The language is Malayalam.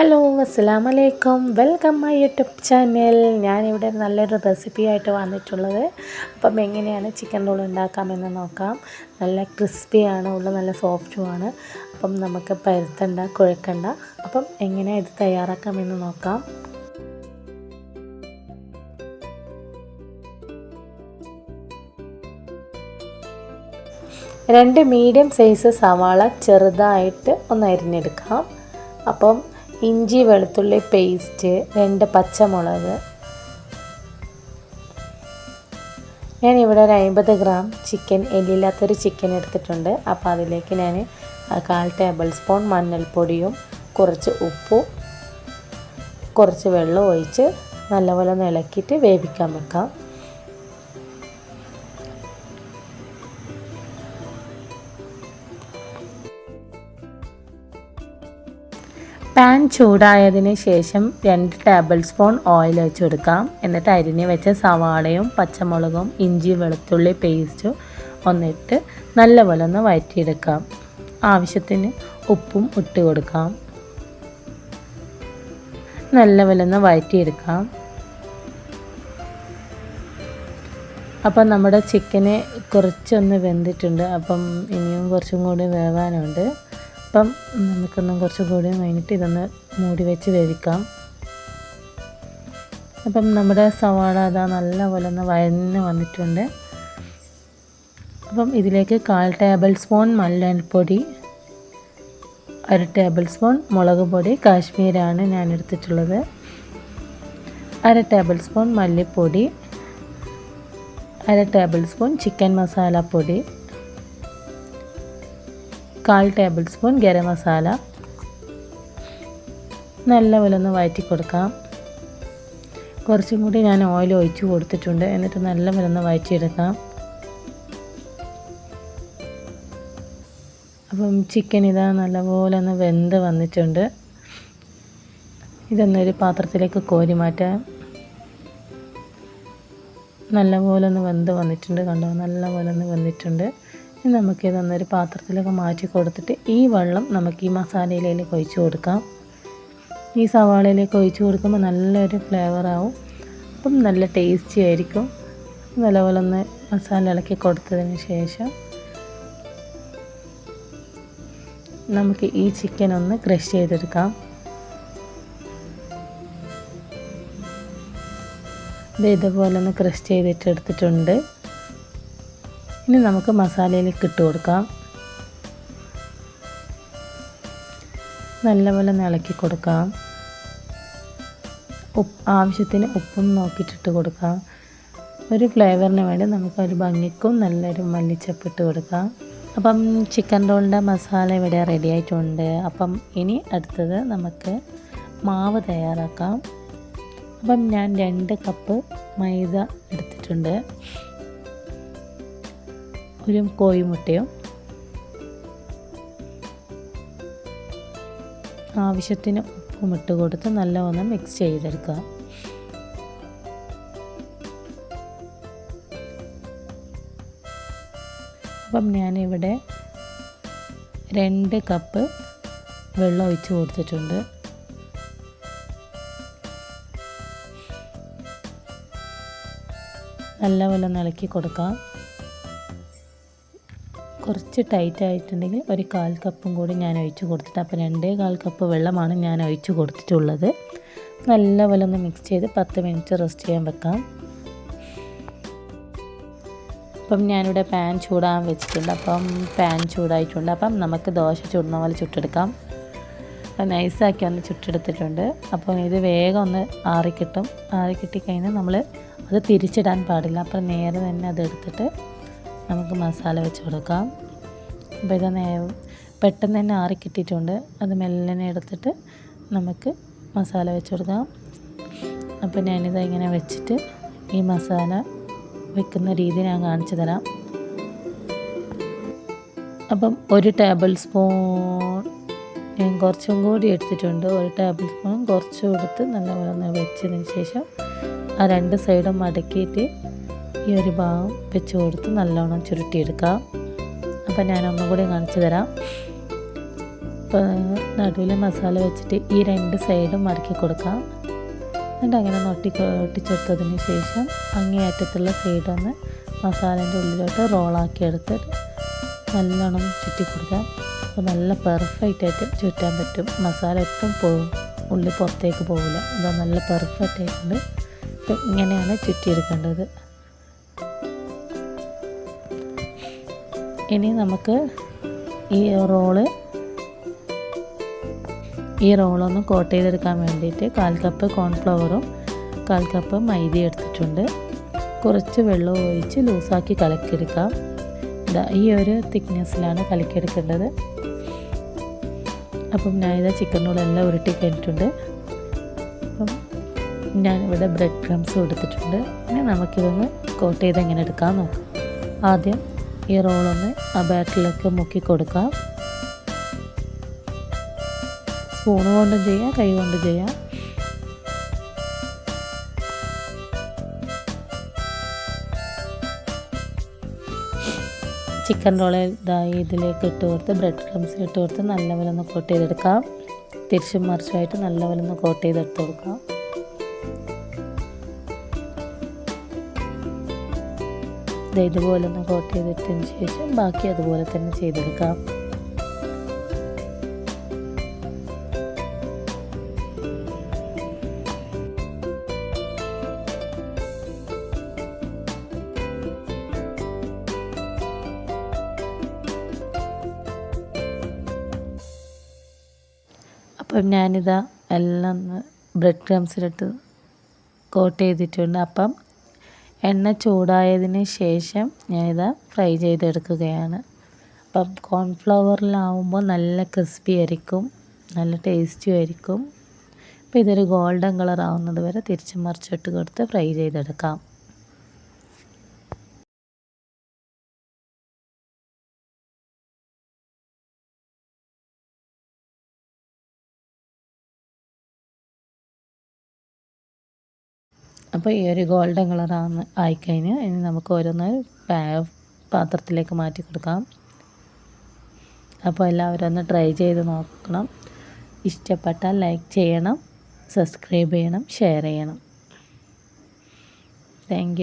ഹലോ അസ്സാം വലൈക്കും വെൽക്കം മൈ യൂട്യൂബ് ചാനൽ. ഞാനിവിടെ നല്ലൊരു റെസിപ്പി ആയിട്ട് വന്നിട്ടുള്ളത്. അപ്പം എങ്ങനെയാണ് ചിക്കൻ റോൾ ഉണ്ടാക്കാമെന്ന് നോക്കാം. നല്ല ക്രിസ്പിയാണ് ഉള്ള നല്ല സോഫ്റ്റുമാണ്. അപ്പം നമുക്ക് പരുത്തണ്ട കുഴക്കണ്ട. അപ്പം എങ്ങനെ ഇത് തയ്യാറാക്കാമെന്ന് നോക്കാം. രണ്ട് മീഡിയം സൈസ് സവാള ചെറുതായിട്ട് ഒന്ന് അരിഞ്ഞെടുക്കാം. അപ്പം ഇഞ്ചി വെളുത്തുള്ളി പേസ്റ്റ് രണ്ട് പച്ചമുളക്. ഞാനിവിടെ ഒരു അമ്പത് ഗ്രാം ചിക്കൻ എല്ലില്ലാത്തൊരു ചിക്കൻ എടുത്തിട്ടുണ്ട്. അപ്പോൾ അതിലേക്ക് ഞാൻ കാൽ ടേബിൾ സ്പൂൺ മഞ്ഞൾപ്പൊടിയും കുറച്ച് ഉപ്പും കുറച്ച് വെള്ളം ഒഴിച്ച് നല്ലപോലെ ഒന്ന് ഇളക്കിയിട്ട് വേവിക്കാൻ വെക്കാം. ചൂടായതിന് ശേഷം രണ്ട് ടേബിൾ സ്പൂൺ ഓയിൽ വെച്ച് കൊടുക്കാം. എന്നിട്ട് അരിഞ്ഞ് വെച്ച സവാളയും പച്ചമുളകും ഇഞ്ചി വെളുത്തുള്ളി പേസ്റ്റും ഒന്നിട്ട് നല്ലപോലെ ഒന്ന് വഴറ്റിയെടുക്കാം ആവശ്യത്തിന് ഉപ്പും ഇട്ട് കൊടുക്കാം. നല്ലപോലെ ഒന്ന് വഴറ്റിയെടുക്കാം അപ്പം നമ്മുടെ ചിക്കന് കുറച്ചൊന്ന് വെന്തിട്ടുണ്ട്. അപ്പം ഇനിയും കുറച്ചും കൂടി വേവാനുണ്ട്. അപ്പം നമുക്കൊന്നും കുറച്ച് കൂടി കഴിഞ്ഞിട്ട് ഇതൊന്ന് മൂടി വെച്ച് വേവിക്കാം. അപ്പം നമ്മുടെ സവാള അതാ നല്ലപോലെ ഒന്ന് വയന്ന് വന്നിട്ടുണ്ട്. അപ്പം ഇതിലേക്ക് കാൽ ടേബിൾ സ്പൂൺ മല്ലപ്പൊടി അര ടേബിൾ സ്പൂൺ മുളക് പൊടി കാശ്മീരാണ് ഞാൻ എടുത്തിട്ടുള്ളത് അര ടേബിൾ സ്പൂൺ മല്ലിപ്പൊടി അര ടേബിൾ സ്പൂൺ ചിക്കൻ മസാലപ്പൊടി കാൽ ടേബിൾ സ്പൂൺ ഗരം മസാല. നല്ലപോലെ ഒന്ന് വഴറ്റി കൊടുക്കാം കുറച്ചും കൂടി ഞാൻ ഓയിൽ ഒഴിച്ച് കൊടുത്തിട്ടുണ്ട്. എന്നിട്ട് നല്ലപോലെ ഒന്ന് വഴറ്റിയെടുക്കാം അപ്പം ചിക്കൻ ഇതാ നല്ലപോലെ ഒന്ന് വെന്ത് വന്നിട്ടുണ്ട്. ഇതൊന്നൊരു പാത്രത്തിലേക്ക് കോരി മാറ്റാം. നല്ലപോലെ ഒന്ന് വെന്ത് വന്നിട്ടുണ്ട്. കണ്ടോ? നല്ലപോലെ ഒന്ന് വെന്തിട്ടുണ്ട് ഇനി നന്നൊരു പാത്രത്തിലൊക്കെ മാറ്റി കൊടുത്തിട്ട് ഈ വെള്ളം നമുക്ക് ഈ മസാലയിലേക്ക് ഒഴിച്ച് കൊടുക്കാം. ഈ സവാളയിലേക്ക് ഒഴിച്ച് കൊടുക്കുമ്പോൾ നല്ലൊരു ഫ്ലേവറാവും അപ്പം നല്ല ടേസ്റ്റി ആയിരിക്കും. നല്ലപോലെ ഒന്ന് മസാല ഇളക്കി കൊടുത്തതിന് ശേഷം നമുക്ക് ഈ ചിക്കൻ ഒന്ന് ക്രഷ് ചെയ്തെടുക്കാം. ഇത് ഇതുപോലെ ഒന്ന് ക്രഷ് ചെയ്തിട്ട് എടുത്തിട്ടുണ്ട് ഇനി നമുക്ക് മസാലയിലേക്ക് ഇട്ട് കൊടുക്കാം. നല്ലപോലെ ഇളക്കി കൊടുക്കാം. ഉപ്പ് ആവശ്യത്തിന് ഉപ്പും നോക്കിയിട്ടിട്ട് കൊടുക്കാം. ഒരു ഫ്ലേവറിന് വേണ്ടി നമുക്ക് ഒരു ഭംഗിക്കും നല്ലൊരു മല്ലിച്ചപ്പ് ഇട്ട് കൊടുക്കാം. അപ്പം ചിക്കൻ റോളിന്റെ മസാല ഇവിടെ റെഡി ആയിട്ടുണ്ട്. അപ്പം ഇനി അടുത്തത് നമുക്ക് മാവ് തയ്യാറാക്കാം. അപ്പം ഞാൻ രണ്ട് കപ്പ് മൈദ എടുത്തിട്ടുണ്ട്. ഒരു കോഴിമുട്ടയും ആവശ്യത്തിന് ഉപ്പും ഇട്ട് കൊടുത്ത് നല്ലവണ്ണം മിക്സ് ചെയ്തെടുക്കുക. അപ്പം ഞാനിവിടെ രണ്ട് കപ്പ് വെള്ളം ഒഴിച്ച് കൊടുത്തിട്ടുണ്ട്. നല്ലപോലെ ഇളക്കി കൊടുക്കാം. കുറച്ച് ടൈറ്റ് ആയിട്ടുണ്ടെങ്കിൽ ഒരു കാൽ കപ്പും കൂടി ഞാൻ ഒഴിച്ച് കൊടുത്തിട്ട് അപ്പോൾ രണ്ടേ കാൽ കപ്പ് വെള്ളമാണ് ഞാൻ ഒഴിച്ച് കൊടുത്തിട്ടുള്ളത്. നല്ലപോലെ ഒന്ന് മിക്സ് ചെയ്ത് പത്ത് മിനിറ്റ് റെസ്റ്റ് ചെയ്യാൻ വെക്കാം. അപ്പം ഞാനിവിടെ പാൻ ചൂടാൻ വെച്ചിട്ടുണ്ട്. അപ്പം പാൻ ചൂടായിട്ടുണ്ട്. അപ്പം നമുക്ക് ദോശ ചുടുന്ന പോലെ ചുട്ടെടുക്കാം. അപ്പം നൈസാക്കി ഒന്ന് ചുട്ടെടുത്തിട്ടുണ്ട്. അപ്പം ഇത് വേഗം ഒന്ന് ആറിക്കിട്ടും. ആറിക്കിട്ടിക്കഴിഞ്ഞാൽ നമ്മൾ അത് തിരിച്ചിടാൻ പാടില്ല. അപ്പം നേരെ തന്നെ അതെടുത്തിട്ട് നമുക്ക് മസാല വെച്ച് കൊടുക്കാം. അപ്പോൾ ഇത് പെട്ടെന്ന് തന്നെ ആറി കിട്ടിയിട്ടുണ്ട്. അത് മെല്ലനെ എടുത്തിട്ട് നമുക്ക് മസാല വെച്ച് കൊടുക്കാം. അപ്പോൾ ഞാനിത് ഇങ്ങനെ വെച്ചിട്ട് ഈ മസാല വെക്കുന്ന രീതി ഞാൻ കാണിച്ചു തരാം. അപ്പം ഒരു ടേബിൾ സ്പൂൺ ഞാൻ കുറച്ചും കൂടി എടുത്തിട്ടുണ്ട്. ഒരു ടേബിൾ സ്പൂൺ കുറച്ചും എടുത്ത് നല്ലപോലെ ഒന്ന് വെച്ചതിന് ശേഷം ആ രണ്ട് സൈഡും മടക്കിയിട്ട് ഈ ഒരു ഭാഗം വെച്ച് കൊടുത്ത് നല്ലോണം ചുരുട്ടിയെടുക്കാം. അപ്പം ഞാൻ ഒന്നും കൂടി കാണിച്ചു തരാം. ഇപ്പോൾ നടുവിൽ മസാല വെച്ചിട്ട് ഈ രണ്ട് സൈഡും മടക്കി കൊടുക്കാം. എന്നിട്ട് അങ്ങനെ നൊട്ടി ഒട്ടിച്ചെടുത്തതിന് ശേഷം അങ്ങേയറ്റത്തുള്ള സൈഡൊന്ന് മസാലേന്റെ ഉള്ളിലോട്ട് റോളാക്കി എടുത്തിട്ട് നല്ലോണം ചുറ്റി കൊടുക്കാം. അപ്പോൾ നല്ല പെർഫെക്റ്റ് ആയിട്ട് ചുറ്റാൻ പറ്റും. മസാല ഒട്ടും പോകും ഉള്ളി പുറത്തേക്ക് പോകില്ല. അത് നല്ല പെർഫെക്റ്റ് ആയിട്ടുണ്ട് ഇങ്ങനെയാണ് ചുറ്റിയെടുക്കേണ്ടത്. ഇനി നമുക്ക് ഈ റോൾ ഈ റോളൊന്ന് കോട്ട് ചെയ്തെടുക്കാൻ വേണ്ടിയിട്ട് കാൽ കപ്പ് കോൺഫ്ലവറും കാൽ കപ്പ് മൈദ എടുത്തിട്ടുണ്ട്. കുറച്ച് വെള്ളം ഒഴിച്ച് ലൂസാക്കി കലക്കിയെടുക്കാം. ഇതാ ഈ ഒരു തിക്നെസ്സിലാണ് കലക്കിയെടുക്കേണ്ടത്. അപ്പം ഞാനിതാ ചിക്കൻ റോളെല്ലാം ഉരുട്ടി കഴിഞ്ഞിട്ടുണ്ട്. അപ്പം ഞാനിവിടെ ബ്രെഡ് ക്രംസ് കൊടുത്തിട്ടുണ്ട് ഇനി നമുക്കിതൊന്ന് കോട്ട് ചെയ്ത് എങ്ങനെ എടുക്കാൻ നോക്കാം. ആദ്യം ഈ റോളൊന്ന് ആ ബാറ്റിലൊക്കെ മുക്കി കൊടുക്കാം. സ്പൂൺ കൊണ്ടും ചെയ്യാം കൈ കൊണ്ടും ചെയ്യാം. ചിക്കൻ റോൾ ഇതായി ഇതിലേക്ക് ഇട്ട് കൊടുത്ത് ബ്രെഡ് ക്രംസ് ഇട്ട് കൊടുത്ത് നല്ലപോലെ ഒന്ന് കോട്ട് ചെയ്തെടുക്കാം. തിരിച്ചും മറിച്ചുമായിട്ട് നല്ലപോലെ ഒന്ന് കോട്ട് ചെയ്തെടുത്ത് കൊടുക്കാം. ഇതുപോലെ ഒന്ന് കോട്ട് ചെയ്തെടുത്തതിന് ശേഷം ബാക്കി അതുപോലെ തന്നെ ചെയ്തെടുക്കാം. അപ്പം ഞാനിതാ എല്ലാം ബ്രെഡ് ക്രംസിലിട്ട് കോട്ട് ചെയ്തിട്ടുണ്ട്. അപ്പം എണ്ണ ചൂടായതിന് ശേഷം ഞാനിതാ ഫ്രൈ ചെയ്തെടുക്കുകയാണ്. അപ്പം കോൺഫ്ലവറിലാവുമ്പോൾ നല്ല ക്രിസ്പി ആയിരിക്കും നല്ല ടേസ്റ്റി ആയിരിക്കും. അപ്പോൾ ഇതൊരു ഗോൾഡൻ കളർ ആവുന്നത് വരെ തിരിച്ച് മറിച്ചിട്ട് കൊടുത്ത് ഫ്രൈ ചെയ്തെടുക്കാം. അപ്പോൾ ഈ ഒരു ഗോൾഡൻ കളറാണ് ആയിക്കഴിഞ്ഞ് ഇനി നമുക്ക് ഓരോന്ന് പാത്രത്തിലേക്ക് മാറ്റി കൊടുക്കാം. അപ്പോൾ എല്ലാവരും ഒന്ന് ട്രൈ ചെയ്ത് നോക്കണം. ഇഷ്ടപ്പെട്ടാൽ ലൈക്ക് ചെയ്യണം സബ്സ്ക്രൈബ് ചെയ്യണം ഷെയർ ചെയ്യണം. താങ്ക്